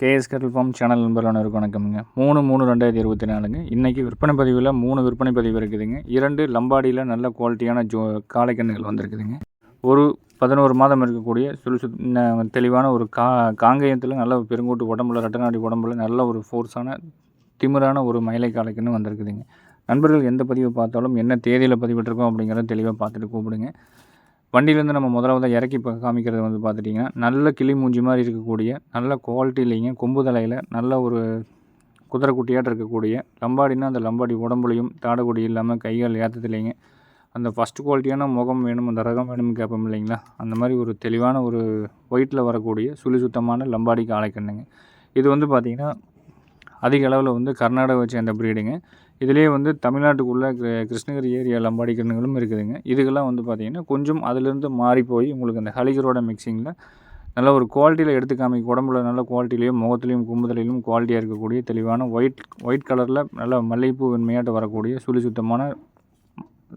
KS கட்டல் form channel நண்பர்கள் இருக்கும் வணக்கம்ங்க. மூணு மூணு ரெண்டாயிரத்தி இருபத்தி நாலுங்க. இன்றைக்கி விற்பனை பதிவில் மூணு விற்பனை பதிவு இருக்குதுங்க. இரண்டு லம்பாடியில் நல்ல குவாலிட்டியான ஜோ காளைக்கண்ணுகள் வந்திருக்குதுங்க. ஒரு பதினோரு மாதம் இருக்கக்கூடிய சுறுசு தெளிவான ஒரு கா காங்கேயத்தில் நல்ல பெருங்கூட்டு உடம்புல ரெட்டநாடி உடம்புல நல்ல ஒரு ஃபோர்ஸான திமிரான ஒரு மயிலை காளைக்கண்ணு வந்திருக்குதுங்க. நண்பர்கள் எந்த பதிவை பார்த்தாலும் என்ன தேதியில் பதிவிட்டிருக்கோம் அப்படிங்கிறத தெளிவாக பார்த்துட்டு கூப்பிடுங்க. வண்டியிலேருந்து நம்ம முதலாவதாக இறக்கி இப்போ காமிக்கிறது வந்து பார்த்துட்டிங்கன்னா நல்ல கிளி மூஞ்சி மாதிரி இருக்கக்கூடிய நல்ல குவாலிட்டி இல்லைங்க. கொம்பு தலையில் நல்ல ஒரு குதிரை இருக்கக்கூடிய லம்பாடினா அந்த லம்பாடி உடம்புலையும் தாடகுடி இல்லாமல் கைகால் ஏற்றத்துலைங்க அந்த ஃபஸ்ட் குவாலிட்டியான முகம் வேணும் அந்த ரகம் வேணும்னு கேட்போம் இல்லைங்களா? அந்த மாதிரி ஒரு தெளிவான ஒரு ஒயிட்டில் வரக்கூடிய சுழி சுத்தமான லம்பாடிக்கு ஆளைக்கண்ணுங்க இது வந்து பார்த்திங்கன்னா அதிக அளவில் வந்து கர்நாடகாவை சேர்ந்த ப்ரீடுங்க இதுலேயே வந்து தமிழ்நாட்டுக்குள்ளே கிருஷ்ணகிரி ஏரியா லம்பாடி கிணறுகளும் இருக்குதுங்க. இதுக்கெல்லாம் வந்து பார்த்திங்கன்னா கொஞ்சம் அதிலிருந்து மாறி போய் உங்களுக்கு அந்த ஹலிகரோட மிக்சிங்கில் நல்ல ஒரு குவாலிட்டியில் எடுத்து காமிக்க உடம்புல நல்ல குவாலிட்டிலையும் முகத்துலையும் கும்புதலையும் குவாலிட்டியாக இருக்கக்கூடிய தெளிவான ஒயிட் ஒயிட் கலரில் நல்ல மல்லிகைப்பூ வெண்மையாட்ட வரக்கூடிய சுழி சுத்தமான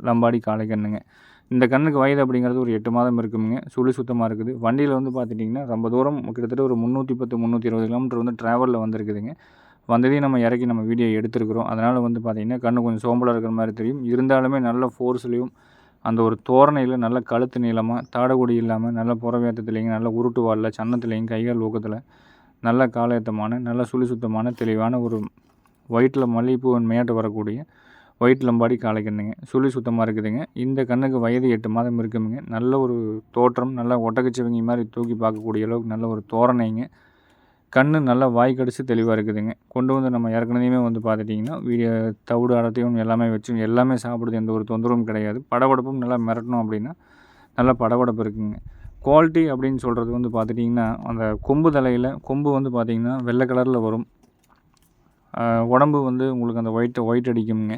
லம்பாடி காளை கண்ணுங்க இந்த கண்ணுக்கு வயது அப்படிங்கிறது ஒரு எட்டு மாதம் இருக்குங்க. சுழி சுத்தமாக இருக்குது. வண்டியில் வந்து பார்த்துட்டிங்கன்னா ரொம்ப தூரம் கிட்டத்தட்ட ஒரு முந்நூற்றி பத்து முந்நூற்றி இருபது கிலோமீட்டர் வந்து ட்ராவலில் வந்திருக்குதுங்க. வந்ததையும் நம்ம இறக்கி நம்ம வீடியோ எடுத்திருக்கிறோம். அதனால் வந்து பார்த்திங்கன்னா கண்ணு கொஞ்சம் சோம்பலாக இருக்கிற மாதிரி தெரியும். இருந்தாலுமே நல்ல ஃபோர்ஸ்லேயும் அந்த ஒரு தோரணையில் நல்ல கழுத்து நீளமாக தாடகுடி இல்லாமல் நல்ல புறவேற்றத்துலேயும் நல்ல உருட்டு வாழல சன்னத்துலேயும் கைகால் ஊக்கத்தில் நல்ல காலயத்தமான நல்ல சுழி சுத்தமான தெளிவான ஒரு ஒயிட்டில் மல்லிகைப்பூ மேட்டு வரக்கூடிய ஒயிட் லம்பாடி காலைக்கண்ணுங்க. சுழி சுத்தமாக இருக்குதுங்க. இந்த கண்ணுக்கு வயது எட்டு மாதம் இருக்குதுங்க நல்ல ஒரு தோற்றம் நல்ல ஒட்டகச்சிவங்கி மாதிரி தூக்கி பார்க்கக்கூடிய அளவுக்கு நல்ல ஒரு தோரணைங்க. கண் நல்லா வாய் கடிச்சு தெளிவாக இருக்குதுங்க. கொண்டு வந்து நம்ம ஏற்கனவே வந்து பார்த்துட்டிங்கன்னா வீடியோ தவிடு அடத்தையும் எல்லாமே வச்சு எல்லாமே சாப்பிடுது எந்த ஒரு தொந்தரவும் கிடையாது. படபடப்பும் நல்லா மிரட்டணும் அப்படின்னா நல்லா படபடப்பு இருக்குங்க. குவாலிட்டி அப்படின்னு சொல்கிறது வந்து பார்த்துட்டிங்கன்னா அந்த கொம்பு தலையில் கொம்பு வந்து பார்த்திங்கன்னா வெள்ளை கலரில் வரும். உடம்பு வந்து உங்களுக்கு அந்த ஒயிட் ஒயிட் அடிக்குங்க.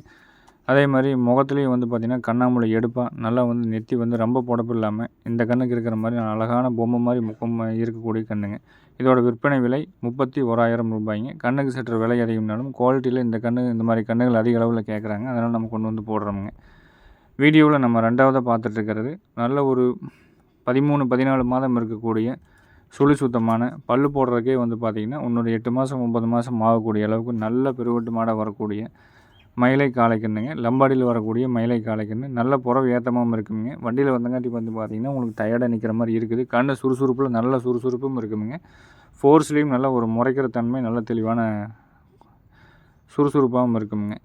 அதே மாதிரி முகத்துலேயும் வந்து பார்த்திங்கன்னா கண்ணாமூலை எடுப்பாக நல்லா வந்து நெத்தி வந்து ரொம்ப புடப்பு இல்லாமல் இந்த கண்ணுக்கு இருக்கிற மாதிரி அழகான பொம்மை மாதிரி முகம் இருக்கக்கூடிய கண்ணுங்க. இதோட விற்பனை விலை முப்பத்தி ஓராயிரம் ரூபாய்ங்க. கண்ணுக்கு சற்று விலை அதிகம்னாலும் குவாலிட்டியில் இந்த கண்ணு இந்த மாதிரி கண்ணுகள் அதிக அளவில் கேட்குறாங்க அதனால் நம்ம கொண்டு வந்து போடுறோமுங்க. வீடியோவில் நம்ம ரெண்டாவதாக பார்த்துட்ருக்கிறது நல்ல ஒரு பதிமூணு பதினாலு மாதம் இருக்கக்கூடிய சுழி சுத்தமான பல்லு போடுறதுக்கே வந்து பார்த்திங்கன்னா இன்னொரு எட்டு மாதம் ஒம்பது மாதம் ஆகக்கூடிய அளவுக்கு நல்ல பெருவெட்டு மாடாக வரக்கூடிய மயிலை காளைக்கண்ணுங்க லம்பாடியில் வரக்கூடிய மயிலை காளைக்கண்ணு நல்ல புறவு ஏற்றமாகவும் இருக்குங்க. வண்டியில் வந்தங்காட்டி வந்து பார்த்திங்கன்னா உங்களுக்கு டயர்டாக நிற்கிற மாதிரி இருக்குது. கண்ணு சுறுசுறுப்பில் நல்ல சுறுசுறுப்பும் இருக்குமுங்க. ஃபோர்ஸ்லேயும் நல்ல ஒரு முறைக்கிற தன்மை நல்ல தெளிவான சுறுசுறுப்பாகவும் இருக்குங்க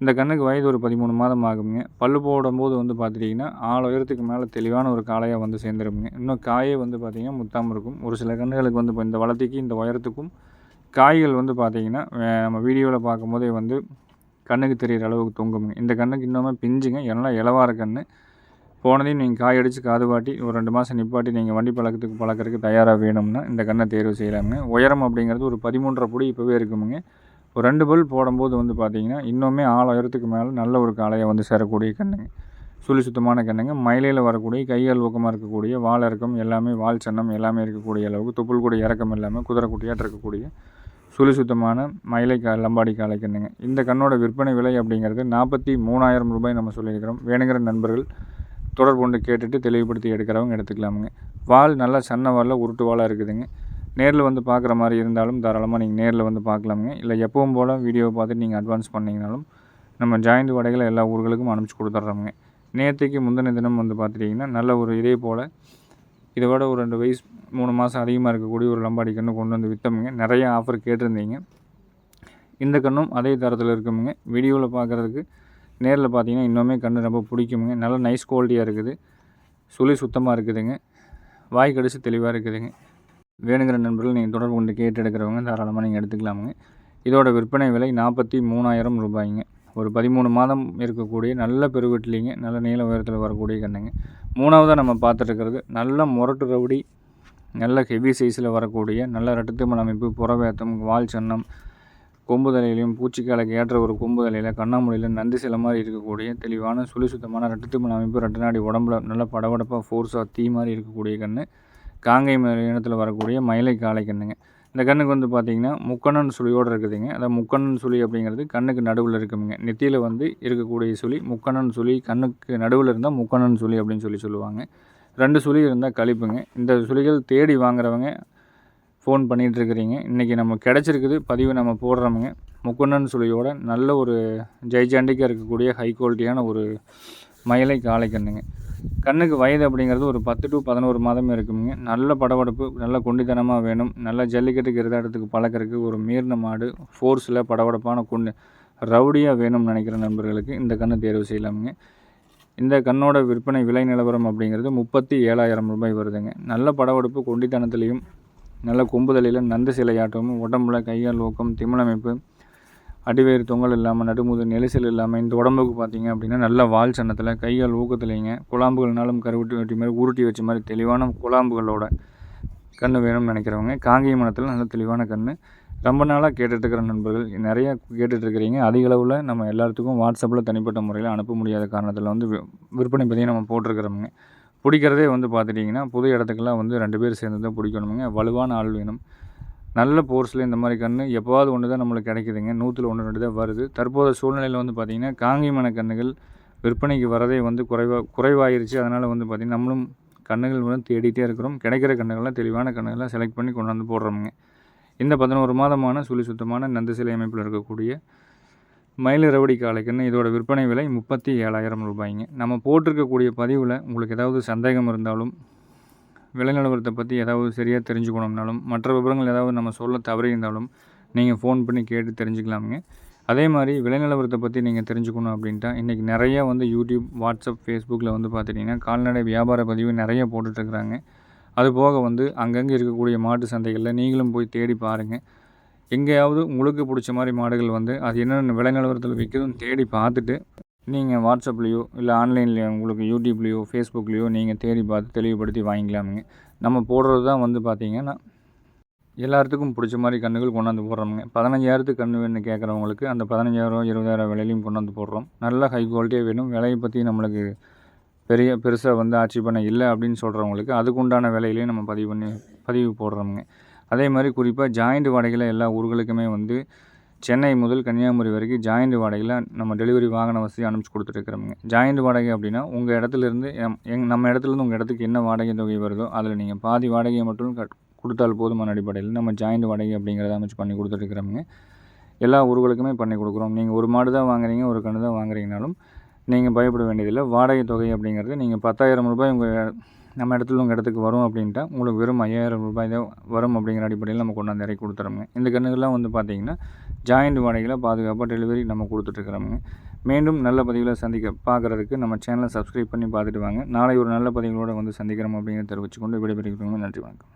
இந்த கண்ணுக்கு வயது ஒரு பதிமூணு மாதம் ஆகுங்க பல்லு போடும்போது வந்து பார்த்துட்டிங்கன்னா ஆள் உயரத்துக்கு மேலே தெளிவான ஒரு காளையாக வந்து சேர்ந்துருக்குங்க இன்னும் காயே வந்து பார்த்திங்கன்னா முத்தாமல் இருக்கும். ஒரு சில கண்ணுகளுக்கு வந்து இப்போ இந்த வளர்த்திக்கு இந்த உயரத்துக்கும் காய்கள் வந்து பார்த்திங்கன்னா நம்ம வீடியோவில் பார்க்கும்போதே வந்து கண்ணுக்கு தெரிகிற அளவுக்கு தொங்குங்க இந்த கண்ணுக்கு இன்னுமே பிஞ்சுங்க. எல்லாம் இளவார கண்ணு. போனதையும் நீங்கள் காய் அடித்து காது பாட்டி ஒரு ரெண்டு மாதம் நிப்பாட்டி நீங்கள் வண்டி பழக்கத்துக்கு பழக்கிறதுக்கு தயாராக வேணும்னா இந்த கண்ணை தேர்வு செய்யலாமுங்க. உயரம் அப்படிங்கிறது ஒரு பதிமூன்றரை புடி இப்போவே இருக்குமுங்க. ஒரு ரெண்டு பல் போடும்போது வந்து பார்த்திங்கன்னா இன்னுமே ஆள் உயரத்துக்கு மேலே நல்ல ஒரு காளையை வந்து சேரக்கூடிய கண்ணுங்க. சுழி சுத்தமான கண்ணுங்க. மயிலையில் வரக்கூடிய கையால் ஊக்கமாக இருக்கக்கூடிய வால் இறக்கம் எல்லாமே வால் சன்னம் எல்லாமே இருக்கக்கூடிய அளவுக்கு துப்புள் கூட இறக்கம் இல்லாமல் குதிரை குட்டியாட்டு இருக்கக்கூடிய சுழி சுத்தமான மயிலை கா லம்பாடி காளை கண்ணுங்க. இந்த கண்ணோட விற்பனை விலை அப்படிங்கிறது நாற்பத்தி மூணாயிரம் ரூபாய் நம்ம சொல்லியிருக்கிறோம். வேணுங்கிற நண்பர்கள் தொடர்பு கொண்டு கேட்டுட்டு தெளிவுபடுத்தி எடுக்கிறவங்க எடுத்துக்கலாமுங்க. வால் நல்லா சன்ன வாலில் உருட்டு வாலாக இருக்குதுங்க. நேரில் வந்து பார்க்குற மாதிரி இருந்தாலும் தாராளமாக நீங்கள் நேரில் வந்து பார்க்கலாமுங்க இல்லை எப்பவும் போல் வீடியோவை பார்த்துட்டு நீங்கள் அட்வான்ஸ் பண்ணிங்கனாலும் நம்ம ஜாயிண்ட் வடைகளை எல்லா ஊர்களுக்கும் அனுப்பிச்சி கொடுத்துட்றோமுங்க நேற்றுக்கு முந்தின தினம் வந்து பார்த்துட்டிங்கன்னா நல்ல ஒரு இதே போல் இதை விட ஒரு ரெண்டு வயசு மூணு மாதம் அதிகமாக இருக்கக்கூடிய ஒரு லம்பாடி கன்று கொண்டு வந்து விற்றோமுங்க நிறைய ஆஃபர் கேட்டிருந்தீங்க. இந்த கண்ணும் அதே தரத்தில் இருக்குமுங்க. வீடியோவில் பார்க்குறதுக்கு நேரில் பார்த்தீங்கன்னா இன்னுமே கன்று ரொம்ப பிடிக்குமுங்க. நல்ல நைஸ் குவாலிட்டியாக இருக்குது. சுழி சுத்தமாக இருக்குதுங்க. வாய் கடிச்சு தெளிவாக இருக்குதுங்க. வேணுங்கிற நண்பர்கள் நீங்கள் தொடர்பு கொண்டு கேட்டு எடுக்கிறவங்க தாராளமாக நீங்கள் எடுத்துக்கலாமுங்க. இதோட விற்பனை விலை நாற்பத்தி மூணாயிரம் ரூபாய்ங்க. ஒரு பதிமூணு மாதம் இருக்கக்கூடிய நல்ல பெருவெட்டிலிங்க நல்ல நீள உயரத்தில் வரக்கூடிய கண்ணுங்க. மூணாவதாக நம்ம பார்த்துட்டுருக்கிறது நல்ல முரட்டு ரவுடி நல்ல ஹெவி சைஸில் வரக்கூடிய நல்ல ரட்டத்துமல் அமைப்பு புறவேத்தம் வால் சன்னம் கொம்பு தலையிலையும் பூச்சிக்காலைக்கு ஏற்ற ஒரு கொம்பு தலையில் கண்ணாமூலையில் நந்தி சில மாதிரி இருக்கக்கூடிய தெளிவான சுழி சுத்தமான ரட்டத்துமல் அமைப்பு ரெட்டநாடி உடம்புல நல்ல படபடப்பாக ஃபோர்ஸாக தீ மாதிரி இருக்கக்கூடிய கன்று காங்கை இனத்தில் வரக்கூடிய மயிலை காளை கண்ணுங்க. இந்த கண்ணுக்கு வந்து பார்த்தீங்கன்னா முக்கணன் சுழியோடு இருக்குதுங்க. அதாவது முக்கணன் சுழி அப்படிங்கிறது கண்ணுக்கு நடுவில் இருக்குங்க நெத்தியில் வந்து இருக்கக்கூடிய சுழி முக்கணன் சுழி கண்ணுக்கு நடுவில் இருந்தால் முக்கணன் சுழி அப்படின்னு சொல்லி சொல்லுவாங்க. ரெண்டு சுழி இருந்தால் கழிப்புங்க. இந்த சுழிகள் தேடி வாங்குறவங்க ஃபோன் பண்ணிகிட்ருக்குறீங்க இன்றைக்கி நம்ம கிடச்சிருக்குது பதிவு நம்ம போடுறோமுங்க. முக்குண்ணன் சுழியோட நல்ல ஒரு ஜெய்ஜாண்டிக்காக இருக்கக்கூடிய ஹை குவாலிட்டியான ஒரு மயிலை காளை கண்ணுங்க. கண்ணுக்கு வயது அப்படிங்கிறது ஒரு பத்து டு பதினோரு மாதமே இருக்குங்க. நல்ல படபடப்பு நல்ல கொண்டித்தனமாக வேணும். நல்ல ஜல்லிக்கட்டுக்கு இடத்துக்கு பழக்கிறதுக்கு ஒரு மீறின மாடு ஃபோர்ஸில் படபடப்பான கொண்டு ரவுடியாக வேணும்னு நினைக்கிற நண்பர்களுக்கு இந்த கண்ணை தேர்வு செய்யலாமுங்க. இந்த கண்ணோட விற்பனை விலை நிலவரம் அப்படிங்கிறது முப்பத்தி ஏழாயிரம் ரூபாய் வருதுங்க. நல்ல படவெடுப்பு கொண்டித்தனத்துலேயும் நல்ல கொம்புதலையில் நந்து சிலையாட்டமும் உடம்புல கையால் ஊக்கம் திமிழமைப்பு அடிவேறு தொங்கல் இல்லாமல் நடுமுது நெரிசல் இல்லாமல் இந்த உடம்புக்கு பார்த்தீங்க அப்படின்னா நல்ல வால் சன்னத்தில் கைகள் ஊக்கத்துலேங்க குழாம்புகள்னாலும் கருவிட்டு வெட்டி மாதிரி உருட்டி வச்ச மாதிரி தெளிவான குழாம்புகளோட கண் வேணும்னு நினைக்கிறவங்க காங்கிய மனத்தில் நல்ல தெளிவான கண் ரொம்ப நாளாக கேட்டுட்ருக்கிற நண்பர்கள் நிறைய கேட்டுட்ருக்கிறீங்க. அதிக அளவில் நம்ம எல்லாத்துக்கும் வாட்ஸ்அப்பில் தனிப்பட்ட முறையில் அனுப்ப முடியாத காரணத்தில் வந்து விற்பனை பற்றி நம்ம போட்டிருக்கிறோமுங்க பிடிக்கிறதே வந்து பார்த்துட்டிங்கன்னா புது இடத்துக்கெல்லாம் வந்து ரெண்டு பேர் சேர்ந்து தான் பிடிக்கணுமுங்க. வலுவான ஆள் வேணும். நல்ல போர்ஸில் இந்த மாதிரி கன்று எப்போவாது ஒன்று தான் நம்மளுக்கு கிடைக்குதுங்க. நூற்றில் ஒன்று ரெண்டு தான் வருது. தற்போது சூழ்நிலையில் வந்து பார்த்திங்கன்னா காங்கியமான கன்றுகள் விற்பனைக்கு வரதே வந்து குறைவாக குறைவாயிருச்சு. அதனால் வந்து பார்த்திங்கன்னா நம்மளும் கன்றுகள் வந்து தேடிட்டே இருக்கிறோம். கிடைக்கிற கன்றுகள்லாம் தெளிவான கன்றுகள்லாம் செலக்ட் பண்ணி கொண்டாந்து போடுறோமுங்க. இந்த பதினோரு மாதமான சுழி சுத்தமான நந்து சிலை அமைப்பில் இருக்கக்கூடிய மயிலிறவடி காலைக்குன்னு இதோட விற்பனை விலை முப்பத்தி ஏழாயிரம் ரூபாய்ங்க. நம்ம போட்டிருக்கக்கூடிய பதிவில் உங்களுக்கு ஏதாவது சந்தேகம் இருந்தாலும் விலை நிலவரத்தை பற்றி ஏதாவது சரியாக தெரிஞ்சுக்கணும்னாலும் மற்ற விவரங்கள் ஏதாவது நம்ம சொல்ல தவறி இருந்தாலும் நீங்கள் ஃபோன் பண்ணி கேட்டு தெரிஞ்சுக்கலாமுங்க. அதே மாதிரி விலை நிலவரத்தை பற்றி நீங்கள் தெரிஞ்சுக்கணும் அப்படின்ட்டா இன்றைக்கி நிறையா வந்து யூடியூப் வாட்ஸ்அப் ஃபேஸ்புக்கில் வந்து பார்த்துட்டிங்கன்னா கால்நடை வியாபார பதிவு நிறைய போட்டுட்ருக்குறாங்க. அது போக வந்து அங்கங்கே இருக்கக்கூடிய மாட்டு சந்தைகளில் நீங்களும் போய் தேடி பாருங்கள் எங்கேயாவது உங்களுக்கு பிடிச்ச மாதிரி மாடுகள் வந்து அது என்னென்ன விலை நிலவரத்தில் விற்குதுன்னு தேடி பார்த்துட்டு நீங்கள் வாட்ஸ்அப்லேயோ இல்லை ஆன்லைன்லேயோ உங்களுக்கு யூடியூப்லேயோ ஃபேஸ்புக்லேயோ நீங்கள் தேடி பார்த்து தெளிவுபடுத்தி வாங்கிக்கலாமுங்க. நம்ம போடுறது தான் வந்து பார்த்திங்கன்னா எல்லாத்துக்கும் பிடிச்ச மாதிரி கன்றுகள் கொண்டாந்து போடுறோமுங்க. பதினஞ்சாயிரத்துக்கு கன்று வேணும்னு கேட்குறவங்களுக்கு அந்த பதினஞ்சாயிரம் இருபதாயிரம் விலையிலையும் கொண்டாந்து போடுறோம். நல்ல ஹை குவாலிட்டியாக வேணும். விலையை பற்றி நம்மளுக்கு பெரிய பெருசாக வந்து ஆட்சி பண்ண இல்லை அப்படின்னு சொல்கிறவங்களுக்கு அதுக்குண்டான விலையிலையும் நம்ம பதிவு பண்ணி பதிவு போடுறோமுங்க. அதே மாதிரி குறிப்பாக ஜாயிண்ட் வாடகையில் எல்லா ஊர்களுக்குமே வந்து சென்னை முதல் கன்னியாகுமரி வரைக்கும் ஜாயிண்ட் வாடகையில் நம்ம டெலிவரி வாகன வசதி அனுப்பிச்சி கொடுத்துருக்குறோங்க ஜாயிண்ட் வாடகை அப்படின்னா உங்கள் இடத்துலேருந்து எங் நம்ம இடத்துலேருந்து உங்கள் இடத்துக்கு என்ன வாடகை தொகை வருதோ அதில் நீங்கள் பாதி வாடகையை மட்டும் கட் கொடுத்தால் போதுமான அடிப்படையில் நம்ம ஜாயிண்ட் வாடகை அப்படிங்கிறத அமைச்சு பண்ணி கொடுத்துருக்குறோமுங்க எல்லா ஊர்களுக்குமே பண்ணி கொடுக்குறோம். நீங்கள் ஒரு மாடு தான் வாங்குறீங்க ஒரு கன்று தான் வாங்குறீங்கனாலும் நீங்கள் பயப்பட வேண்டியதில்லை. வாடகை தொகை அப்படிங்கிறது நீங்கள் பத்தாயிரம் ரூபாய் உங்கள் நம்ம இடத்துல உங்கள் இடத்துக்கு வரும் அப்படின்ட்டா உங்களுக்கு வெறும் ஐயாயிரம் ரூபாய் தான் வரும் அப்படிங்கிற அடிப்படையில் நம்ம கொண்டாந்து இறக்கி கொடுத்துறோங்க இந்த கண்ணுகள்லாம் வந்து பார்த்திங்கன்னா ஜாயிண்ட் வாடகையில் பாதுகாப்பாக டெலிவரி நம்ம கொடுத்துட்ருக்குறோங்க மீண்டும் நல்ல பதிவில் சந்திக்க பார்க்குறதுக்கு நம்ம சேனலை சப்ஸ்கிரைப் பண்ணி பார்த்துட்டு வாங்க. நாளை ஒரு நல்ல பதிவுகளோடு வந்து சந்திக்கிறோம் அப்படிங்கிறத தெரிவிச்சுக்கொண்டு விடைபெறுகிறோம் நன்றி வணக்கம்.